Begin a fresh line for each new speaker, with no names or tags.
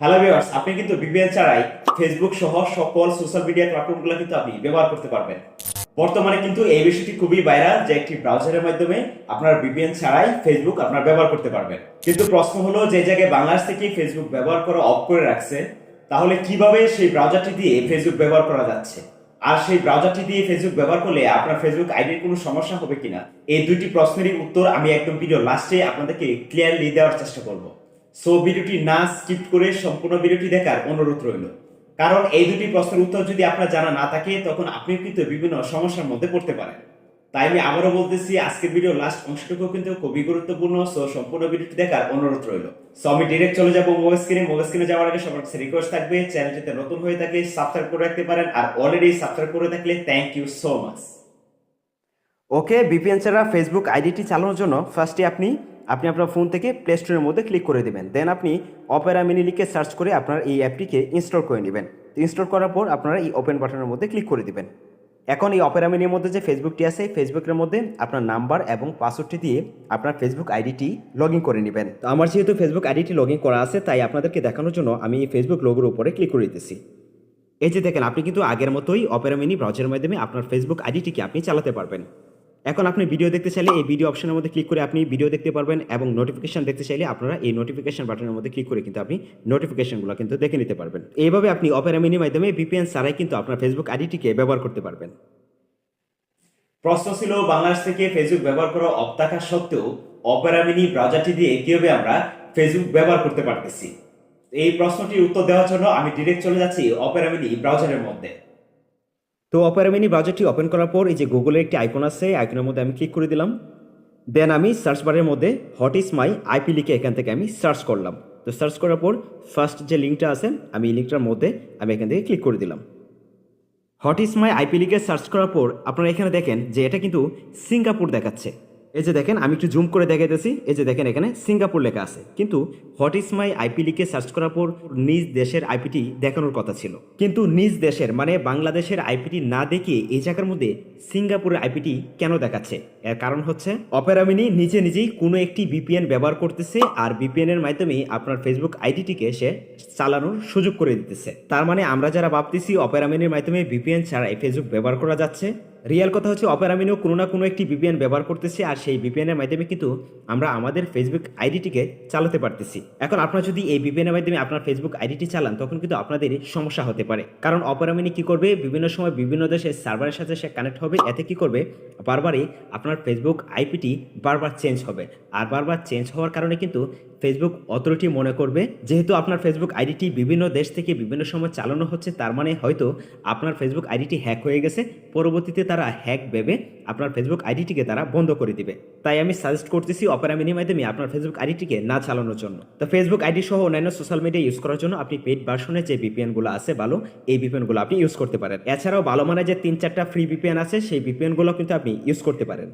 Hello viewers আপনি কিন্তু VPN ছাড়াই ফেসবুক সহ সকল সোশ্যাল মিডিয়া প্ল্যাটফর্মগুলো কিন্তু আপনি ব্যবহার করতে পারবেন। বর্তমানে কিন্তু এই বিষয়টি খুবই ভাইরাল যে একটি ব্রাউজারের মাধ্যমে আপনার ভিপিএন ছাড়াই ফেসবুক আপনার ব্যবহার করতে পারবেন। কিন্তু প্রশ্ন হলো, যে জায়গায় বাংলাদেশ থেকে ফেসবুক ব্যবহার করা অফ করে রাখছে, তাহলে কীভাবে সেই ব্রাউজারটি দিয়ে ফেসবুক ব্যবহার করা যাচ্ছে? আর সেই ব্রাউজারটি দিয়ে ফেসবুক ব্যবহার করলে আপনার ফেসবুক আইডির কোনো সমস্যা হবে কিনা? এই দুইটি প্রশ্নেরই উত্তর আমি একদম ভিডিও লাস্টে আপনাদেরকে ক্লিয়ারলি দেওয়ার চেষ্টা করব। সো ভিডিওটি না স্কিপ করে সম্পূর্ণ ভিডিওটি দেখার অনুরোধ রইল। কারণ এই দুটি প্রশ্নের উত্তর যদি আপনার জানা না থাকে, তখন আপনি কিন্তু বিভিন্ন সমস্যার মধ্যে পড়তে পারেন। তাই আমি আবারও বলতেছি, আজকের ভিডিও লাস্ট অংশটুকু কিন্তু খুবই গুরুত্বপূর্ণ সো সম্পূর্ণ ভিডিওটি দেখার অনুরোধ রইল। সো আমি ডিরেক্ট চলে যাব মোবাইল স্ক্রিনে মোবাইল স্ক্রিনে যাওয়ার আগে সবার কাছে রিকোয়েস্ট থাকবে চ্যানেলটিতে নতুন হয়ে থাকলে সাবস্ক্রাইব করে রাখতে পারেন, আর অলরেডি সাবস্ক্রাইব করে থাকলে thank you so much okay VPN ছাড়া ফেসবুক আইডিটি চালানোর জন্য ফার্স্টে আপনি আপনি আপনার ফোন থেকে প্লে স্টোরের মধ্যে ক্লিক করে দেবেন। দেন আপনি অপেরা মিনি লিখে সার্চ করে আপনার এই অ্যাপটিকে ইনস্টল করে নেবেন। ইনস্টল করার পর আপনারা এই ওপেন বাটনের মধ্যে ক্লিক করে দিবেন। এখন এই অপেরা মিনির মধ্যে যে ফেসবুকটি আছে ফেসবুকের মধ্যে আপনার নাম্বার এবং পাসওয়ার্ডটি দিয়ে আপনার ফেসবুক আইডিটি লগ করে নেবেন। তো আমার যেহেতু ফেসবুক আইডিটি লগ করা আছে, তাই আপনাদেরকে দেখানোর জন্য আমি এই ফেসবুক লোগোর উপরে ক্লিক করে দিতেছি। এই যে দেখেন, আপনি কিন্তু আগের মতোই অপেরা মিনি ব্রাউজারের মাধ্যমে আপনার ফেসবুক আইডিটিকে আপনি চালাতে পারবেন। এখন আপনি ভিডিও দেখতে চাইলে এই ভিডিও অপশনের মধ্যে ক্লিক করে আপনি ভিডিও দেখতে পারবেন এবং নোটিফিকেশন দেখতে চাইলে আপনারা এই নোটিফিকেশন বাটনের মধ্যে ক্লিক করে কিন্তু আপনি নোটিফিকেশনগুলো কিন্তু দেখে নিতে পারবেন। এইভাবে আপনি অপেরা মিনির মাধ্যমে ভিপিএন ছাড়াই কিন্তু আপনার ফেসবুক আইডিটিকে ব্যবহার করতে পারবেন। প্রশ্ন ছিল, বাংলাদেশ থেকে ফেসবুক ব্যবহার করা থাকা সত্ত্বেও অপেরা মিনি ব্রাউজারটি দিয়ে কীভাবে আমরা ফেসবুক ব্যবহার করতে পারতেছি? এই প্রশ্নটির উত্তর দেওয়ার জন্য আমি ডিরেক্ট চলে যাচ্ছি অপেরা মিনি ব্রাউজারের মধ্যে। তো অপেরা মিনি ব্রাউজারটি ওপেন করার পর এই যে গুগলের একটি আইকন আছে আইকনের মধ্যে আমি ক্লিক করে দিলাম। দেন আমি সার্চ বারের মধ্যে হট ইজ মাই আইপি লিখে এখান থেকে আমি সার্চ করলাম। তো সার্চ করার পর ফার্স্ট যে লিঙ্কটা আছে, আমি এই লিঙ্কটার মধ্যে আমি এখান থেকে ক্লিক করে দিলাম। হট ইজ মাই আইপি লিখে সার্চ করার পর আপনারা এখানে দেখেন যে এটা কিন্তু সিঙ্গাপুর দেখাচ্ছে। এই যে দেখেন, আমি একটু জুম করে দেখাইতেছি। এই যে দেখেন, এখানে সিঙ্গাপুর লেখা আছে। কিন্তু হোয়াট ইজ মাই আইপি লিখে সার্চ করার পর নিজ দেশের আইপিটি দেখানোর কথা ছিল। কিন্তু নিজ দেশের মানে বাংলাদেশের আইপিটি না দেখিয়ে এই জায়গার মধ্যে সিঙ্গাপুরের আইপিটি কেন দেখাচ্ছে? এর কারণ হচ্ছে, অপেরামিনি নিজে নিজেই কোনো একটি ভিপিএন ব্যবহার করতেছে আর ভিপিএন এর মাধ্যমে আপনার ফেসবুক আইডিটিকে সে চালানোর সুযোগ করে দিতেছে। তার মানে আমরা যারা ভাবতেছি অপেরামিনের মাধ্যমে বিপিএন ছাড়া এই ফেসবুক ব্যবহার করা যাচ্ছে রিয়েল কথা হচ্ছে অপেরামিনও কোনো না কোনো একটি ভিপিএন ব্যবহার করতেছে আর সেই ভিপিএন এর মাধ্যমে কিন্তু আমরা আমাদের ফেসবুক আইডিটিকে চালাতে পারতেছি। এখন আপনারা যদি এই ভিপিএন এর মাধ্যমে আপনার ফেসবুক আইডিটি চালান, তখন কিন্তু আপনাদের সমস্যা হতে পারে। কারণ অপেরামিনি কি করবে? বিভিন্ন সময় বিভিন্ন দেশের সার্ভারের সাথে সে কানেক্ট হবে, এতে কি করবে? বারবারই আপনার ফেসবুক আইপিটি বারবার চেঞ্জ হবে। আর বারবার চেঞ্জ হওয়ার কারণে কিন্তু ফেসবুক অথরিটি মনে করবে, যেহেতু আপনার ফেসবুক আইডিটি বিভিন্ন দেশ থেকে বিভিন্ন সময় চালানো হচ্ছে, তার মানে হয়তো আপনার ফেসবুক আইডিটি হ্যাক হয়ে গেছে, পরবর্তীতে তারা হ্যাক ভেবে আপনার ফেসবুক আইডিটিকে তারা বন্ধ করে দিবে। তাই আমি সাজেস্ট করতেছি অপেরা মিনি মাধ্যমে আপনার ফেসবুক আইডিটিকে না চালানোর জন্য। তো ফেসবুক আইডি সহ অন্যান্য সোশ্যাল মিডিয়া ইউজ করার জন্য আপনি পেড ভার্সনে যে ভিপিএনগুলো আছে ভালো এই ভিপিএনগুলো আপনি ইউজ করতে পারেন। এছাড়াও ভালো মানে যে তিন চারটা ফ্রি ভিপিএন আছে, সেই ভিপিএনগুলো কিন্তু আপনি ইউজ করতে পারেন।